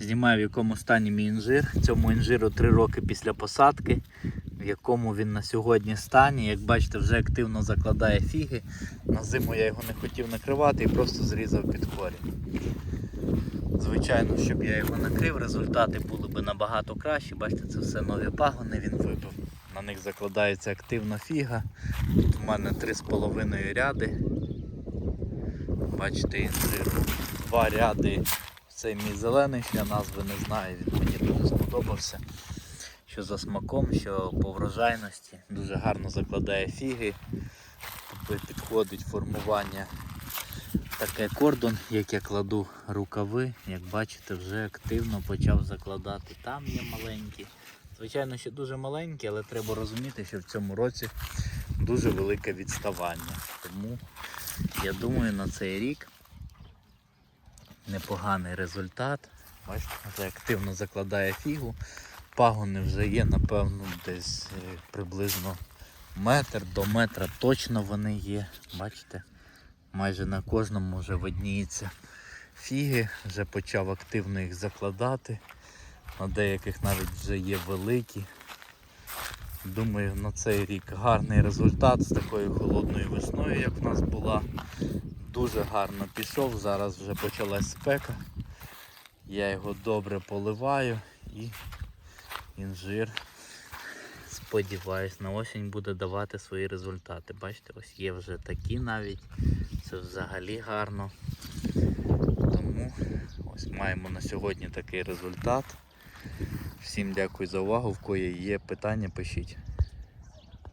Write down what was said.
Знімаю в якому стані мій інжир. Цьому інжиру 3 роки після посадки, в якому він на сьогодні стані. Як бачите, вже активно закладає фіги. На зиму я його не хотів накривати і просто зрізав під корінь. Звичайно, щоб я його накрив, результати були б набагато кращі. Бачите, це все нові пагони він вибив. На них закладається активна фіга. Тут у мене 3,5 ряди. Бачите, інжиру. Два ряди. Цей мій зелений, я назви не знаю, він мені дуже сподобався. Що за смаком, що по врожайності. Дуже гарно закладає фіги. Тобто Підходить формування таке кордон, як я кладу рукави, як бачите, вже активно почав закладати. Там є маленькі. Звичайно, ще дуже маленькі, але треба розуміти, що в цьому році дуже велике відставання. Тому я думаю, на цей рік непоганий результат. Бачите, вже активно закладає фігу. Пагони вже є, напевно, десь е, приблизно метр до метра точно вони є. Бачите? Майже на кожному вже видніється фіги, вже почав активно їх закладати. На деяких навіть вже є великі. Думаю, на цей рік гарний результат з такою холодною весною, як в нас була. Дуже гарно пішов, зараз вже почалась спека. Я його добре поливаю і інжир, сподіваюсь, на осінь буде давати свої результати. Бачите, ось є вже такі навіть. Це взагалі гарно. Тому ось маємо на сьогодні такий результат. Всім дякую за увагу. В кої є питання, пишіть.